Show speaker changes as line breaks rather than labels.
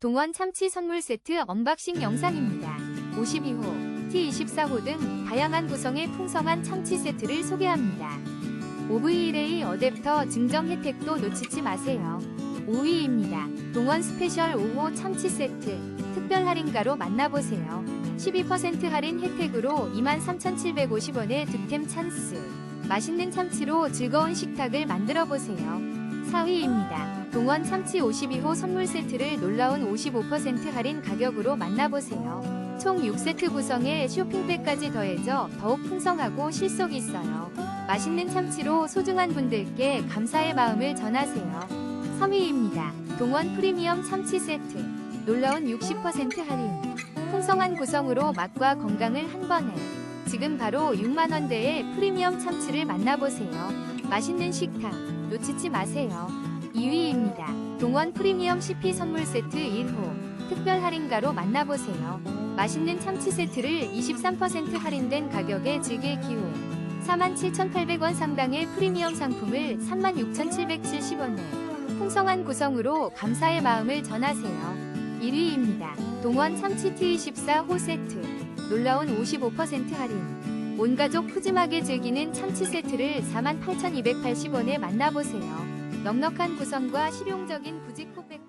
동원 참치 선물 세트 언박싱 영상입니다. 52호, T24호 등 다양한 구성의 풍성한 참치 세트를 소개합니다. OVLA 어댑터 증정 혜택도 놓치지 마세요. 5위입니다. 동원 스페셜 5호 참치 세트 특별 할인가로 만나보세요. 12% 할인 혜택으로 23,750원의 득템 찬스. 맛있는 참치로 즐거운 식탁을 만들어 보세요. 4위입니다. 동원 참치 52호 선물 세트를 놀라운 55% 할인 가격으로 만나보세요. 총 6세트 구성에 쇼핑백까지 더해져 더욱 풍성하고 실속 있어요. 맛있는 참치로 소중한 분들께 감사의 마음을 전하세요. 3위입니다. 동원 프리미엄 참치 세트. 놀라운 60% 할인. 풍성한 구성으로 맛과 건강을 한 번에. 지금 바로 6만원대의 프리미엄 참치를 만나보세요. 맛있는 식탁. 놓치지 마세요. 2위입니다. 동원 프리미엄 CP 선물 세트 1호. 특별 할인가로 만나보세요. 맛있는 참치 세트를 23% 할인된 가격에 즐길 기회. 47,800원 상당의 프리미엄 상품을 36,770원에 풍성한 구성으로 감사의 마음을 전하세요. 1위입니다. 동원 참치 T24 호 세트. 놀라운 55% 할인. 온 가족 푸짐하게 즐기는 참치 세트를 48,280원에 만나보세요. 넉넉한 구성과 실용적인 부직 콕백